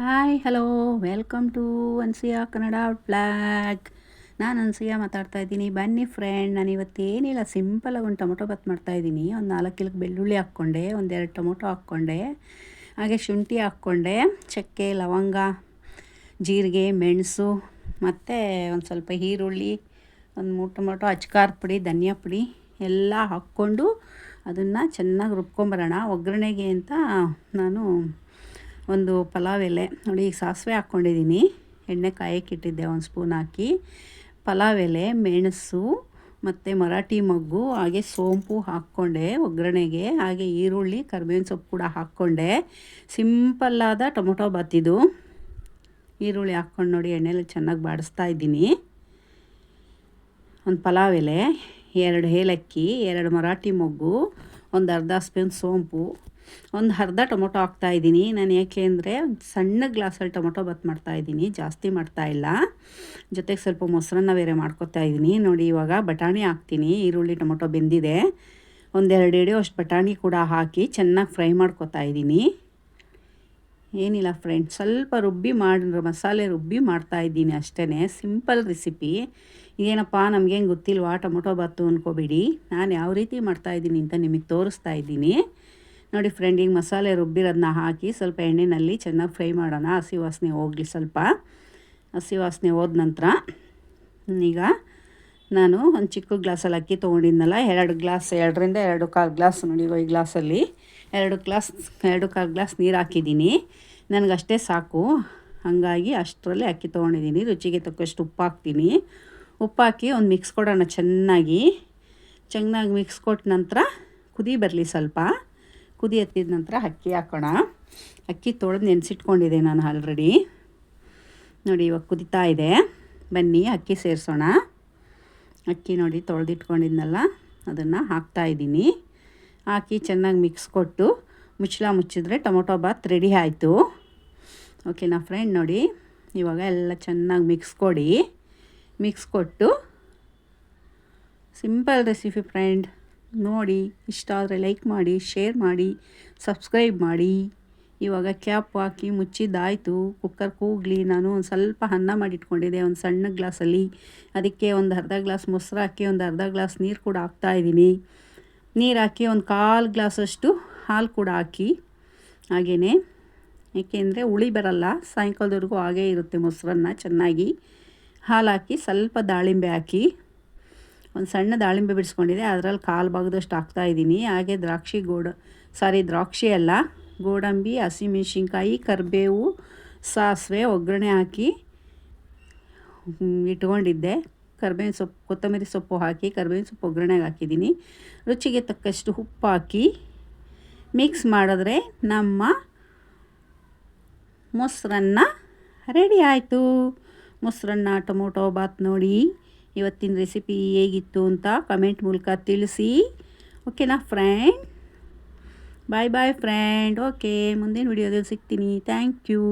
Hi hello welcome to Ansiya Kannada blog ನಾನು ಅನ್ಸಿಯಾ ಮಾತಾಡ್ತಾ ಇದ್ದೀನಿ. ಬನ್ನಿ ಫ್ರೆಂಡ್ ನಾನು ಇವತ್ತೇನಿಲ್ಲ ಸಿಂಪಲಾಗಿ ಒಂದು ಟೊಮೊಟೊ ಬಾತ್ ಮಾಡ್ತಾಯಿದ್ದೀನಿ ಒಂದು ನಾಲ್ಕು ಕಿಲೋ ಬೆಳ್ಳುಳ್ಳಿ ಹಾಕ್ಕೊಂಡೆ ಒಂದೆರಡು ಟೊಮೊಟೊ ಹಾಕ್ಕೊಂಡೆ, ಹಾಗೆ ಶುಂಠಿ ಹಾಕ್ಕೊಂಡೆ, ಚಕ್ಕೆ, ಲವಂಗ, ಜೀರಿಗೆ, ಮೆಣಸು, ಮತ್ತು ಒಂದು ಸ್ವಲ್ಪ ಈರುಳ್ಳಿ, ಒಂದು ಮೂರು ಟೊಮೊಟೊ ಅಚ್ಕಾರದ ಪುಡಿ, ಧನಿಯಾ ಪುಡಿ ಎಲ್ಲ ಹಾಕ್ಕೊಂಡು ಅದನ್ನು ಚೆನ್ನಾಗಿ ರುಬ್ಕೊಂಬರೋಣ ಒಗ್ಗರಣೆಗೆ ಅಂತ ನಾನು ಒಂದು ಪಲಾವ್ ಎಲೆ. ನೋಡಿ, ಈಗ ಸಾಸಿವೆ ಹಾಕ್ಕೊಂಡಿದ್ದೀನಿ. ಎಣ್ಣೆ ಕಾಯಕ್ಕೆ ಇಟ್ಟಿದ್ದೆ ಒಂದು ಸ್ಪೂನ್ ಹಾಕಿ. ಪಲಾವ್ ಎಲೆ, ಮೆಣಸು ಮತ್ತು ಮರಾಠಿ ಮಗ್ಗು, ಹಾಗೆ ಸೋಂಪು ಹಾಕ್ಕೊಂಡೆ ಒಗ್ಗರಣೆಗೆ. ಹಾಗೆ ಈರುಳ್ಳಿ, ಕರ್ಬೇವಿನ ಸೊಪ್ಪು ಕೂಡ ಹಾಕ್ಕೊಂಡೆ. ಸಿಂಪಲ್ಲಾದ ಟೊಮೊಟೊ ಬಾತಿದು. ಈರುಳ್ಳಿ ಹಾಕ್ಕೊಂಡು ನೋಡಿ, ಎಣ್ಣೆಲಿ ಚೆನ್ನಾಗಿ ಬಾಡಿಸ್ತಾ ಇದ್ದೀನಿ. ಒಂದು ಪಲಾವ್ ಎಲೆ, ಎರಡು ಏಲಕ್ಕಿ, ಎರಡು ಮರಾಠಿ ಮೊಗ್ಗು, ಒಂದು ಅರ್ಧ ಸ್ಪೂನ್ ಸೋಂಪು ಒಂದು ಅರ್ಧ ಟೊಮೊಟೊ ಹಾಕ್ತಾಯಿದ್ದೀನಿ ನಾನು ಯಾಕೆ ಅಂದರೆ ಸಣ್ಣ ಗ್ಲಾಸಲ್ಲಿ ಟೊಮೊಟೊ ಬಾತ್ ಮಾಡ್ತಾಯಿದ್ದೀನಿ ಜಾಸ್ತಿ ಮಾಡ್ತಾ ಇಲ್ಲ. ಜೊತೆಗೆ ಸ್ವಲ್ಪ ಮೊಸರನ್ನ ಬೇರೆ ಮಾಡ್ಕೊತಾ ಇದ್ದೀನಿ. ನೋಡಿ ಇವಾಗ ಬಟಾಣಿ ಹಾಕ್ತೀನಿ. ಈರುಳ್ಳಿ ಟೊಮೊಟೊ ಬೆಂದಿದೆ. ಒಂದೆರಡು ಎಡೆ ಅಷ್ಟು ಬಟಾಣಿ ಕೂಡ ಹಾಕಿ ಚೆನ್ನಾಗಿ ಫ್ರೈ ಮಾಡ್ಕೊತಾ ಇದ್ದೀನಿ. ಏನಿಲ್ಲ ಫ್ರೆಂಡ್ ಸ್ವಲ್ಪ ರುಬ್ಬಿ ಮಾಡಿ ಮಸಾಲೆ ರುಬ್ಬಿ ಮಾಡ್ತಾಯಿದ್ದೀನಿ ಅಷ್ಟೇ ಸಿಂಪಲ್ ರೆಸಿಪಿ. ಏನಪ್ಪ ನಮಗೇನು ಗೊತ್ತಿಲ್ವಾ? ಟೊಮೊಟೊ ಬಾತು ಅಂದ್ಕೋಬೇಡಿ ನಾನು ಯಾವ ರೀತಿ ಮಾಡ್ತಾಯಿದ್ದೀನಿ ಅಂತ ನಿಮಗೆ ತೋರಿಸ್ತಾ ಇದ್ದೀನಿ. ನೋಡಿ ಫ್ರೆಂಡ್ ಮಸಾಲೆ ರುಬ್ಬಿರೋದನ್ನ ಹಾಕಿ ಸ್ವಲ್ಪ ಎಣ್ಣೆಯಲ್ಲಿ ಚೆನ್ನಾಗಿ ಫ್ರೈ ಮಾಡೋಣ. ಹಸಿ ವಾಸನೆ ಹೋಗಲಿ ಸ್ವಲ್ಪ. ಹಸಿ ವಾಸನೆ ಹೋದ ನಂತರ ಈಗ ನಾನು ಒಂದು ಚಿಕ್ಕ ಗ್ಲಾಸಲ್ಲಿ ಅಕ್ಕಿ ತೊಗೊಂಡಿದ್ನಲ್ಲ, ಎರಡು ಗ್ಲಾಸ್, ಎರಡರಿಂದ ಎರಡು ಕಾಲು ಗ್ಲಾಸ್ ನೋಡಿ ಈ ಗ್ಲಾಸಲ್ಲಿ. ಎರಡು ಗ್ಲಾಸ್, ಎರಡು ಕಾಲು ಗ್ಲಾಸ್ ನೀರು ಹಾಕಿದ್ದೀನಿ. ನನಗಷ್ಟೇ ಸಾಕು. ಹಾಗಾಗಿ ಅಷ್ಟರಲ್ಲಿ ಅಕ್ಕಿ ತೊಗೊಂಡಿದ್ದೀನಿ. ರುಚಿಗೆ ತಕ್ಕಷ್ಟು ಉಪ್ಪು ಹಾಕ್ತೀನಿ. ಉಪ್ಪು ಹಾಕಿ ಒಂದು ಮಿಕ್ಸ್ ಕೊಡೋಣ ಚೆನ್ನಾಗಿ. ಚೆನ್ನಾಗಿ ಮಿಕ್ಸ್ ಕೊಟ್ಟ ನಂತರ ಕುದಿ ಬರಲಿ ಸ್ವಲ್ಪ. ಕುದಿ ಎತ್ತಿದ ನಂತರ ಅಕ್ಕಿ ಹಾಕೋಣ. ಅಕ್ಕಿ ತೊಳೆದು ನೆನೆಸಿಟ್ಕೊಂಡಿದ್ದೆ ನಾನು ಆಲ್ರೆಡಿ ನೋಡಿ ಇವಾಗ ಕುದಿತಾ ಇದೆ. ಬನ್ನಿ, ಅಕ್ಕಿ ಸೇರಿಸೋಣ. ಅಕ್ಕಿ ನೋಡಿ ತೊಳೆದಿಟ್ಕೊಂಡಿದ್ನಲ್ಲ, ಅದನ್ನು ಹಾಕ್ತಾಯಿದ್ದೀನಿ ಹಾಕಿ ಚೆನ್ನಾಗಿ ಮಿಕ್ಸ್ ಕೊಟ್ಟು ಮುಚ್ಚಳ ಮುಚ್ಚಿದ್ರೆ ಟೊಮೊಟೊ ಬಾತ್ ರೆಡಿ ಆಯಿತು. ಓಕೆನಾ ಫ್ರೆಂಡ್ ನೋಡಿ, ಇವಾಗ ಎಲ್ಲ ಚೆನ್ನಾಗಿ ಮಿಕ್ಸ್ ಕೊಡಿ. ಮಿಕ್ಸ್ ಕೊಟ್ಟು ಸಿಂಪಲ್ ರೆಸಿಪಿ ಫ್ರೆಂಡ್ ನೋಡಿ, ಇಷ್ಟ ಆದರೆ ಲೈಕ್ ಮಾಡಿ ಶೇರ್ ಮಾಡಿ ಸಬ್ಸ್ಕ್ರೈಬ್ ಮಾಡಿ. ಇವಾಗ ಕ್ಯಾಪ್ ಹಾಕಿ ಮುಚ್ಚಿದ್ದಾಯಿತು. ಕುಕ್ಕರ್ ಕೂಗಲಿ. ನಾನು ಒಂದು ಸ್ವಲ್ಪ ಅನ್ನ ಮಾಡಿಟ್ಕೊಂಡಿದ್ದೆ ಒಂದು ಸಣ್ಣ ಗ್ಲಾಸಲ್ಲಿ ಅದಕ್ಕೆ ಒಂದು ಅರ್ಧ ಗ್ಲಾಸ್ ಮೊಸರು ಹಾಕಿ, ಒಂದು ಅರ್ಧ ಗ್ಲಾಸ್ ನೀರು ಕೂಡ ಹಾಕ್ತಾಯಿದ್ದೀನಿ ನೀರು ಹಾಕಿ ಒಂದು ಕಾಲು ಗ್ಲಾಸಷ್ಟು ಹಾಲು ಕೂಡ ಹಾಕಿ. ಹಾಗೆಯೇ ಏಕೆಂದರೆ ಹುಳಿ ಬರಲ್ಲ. ಸಾಯಂಕಾಲದವರೆಗೂ ಹಾಗೇ ಇರುತ್ತೆ ಮೊಸರನ್ನ ಚೆನ್ನಾಗಿ. ಹಾಲು ಹಾಕಿ ಸ್ವಲ್ಪ ದಾಳಿಂಬೆ ಹಾಕಿ. ಒಂದು ಸಣ್ಣ ದಾಳಿಂಬೆ ಬಿಡಿಸ್ಕೊಂಡಿದೆ. ಅದರಲ್ಲಿ ಕಾಲು ಭಾಗದಷ್ಟು ಹಾಕ್ತಾಯಿದ್ದೀನಿ ಹಾಗೆ ದ್ರಾಕ್ಷಿ ಗೋಡ, ಸಾರಿ ದ್ರಾಕ್ಷಿ ಅಲ್ಲ, ಗೋಡಂಬಿ, ಹಸಿಮೆಣ್ಸಿನ್ಕಾಯಿ, ಕರಿಬೇವು, ಸಾಸಿವೆ, ಒಗ್ಗರಣೆ ಹಾಕಿ ಇಟ್ಕೊಂಡಿದ್ದೆ. ಕರ್ಬೇವಿನ ಸೊಪ್ಪು, ಕೊತ್ತಂಬರಿ ಸೊಪ್ಪು ಹಾಕಿ, ಕರ್ಬೇವಿನ ಸೊಪ್ಪು ಒಗ್ಗರಣೆಗೆ ಹಾಕಿದ್ದೀನಿ. ರುಚಿಗೆ ತಕ್ಕಷ್ಟು ಉಪ್ಪು ಹಾಕಿ ಮಿಕ್ಸ್ ಮಾಡಿದ್ರೆ ನಮ್ಮ ಮೊಸರನ್ನ ರೆಡಿ ಆಯಿತು. ಮೊಸರನ್ನ, ಟೊಮೊಟೊ ಬಾತ್ ನೋಡಿ ಇವತ್ತಿನ ರೆಸಿಪಿ ಹೇಗಿತ್ತು ಅಂತ ಕಮೆಂಟ್ ಮೂಲಕ ತಿಳಿಸಿ. ಓಕೆನಾ friend bye bye friend okay ಮುಂದಿನ ವಿಡಿಯೋದಲ್ಲಿ ಸಿಗ್ತೀನಿ. Thank you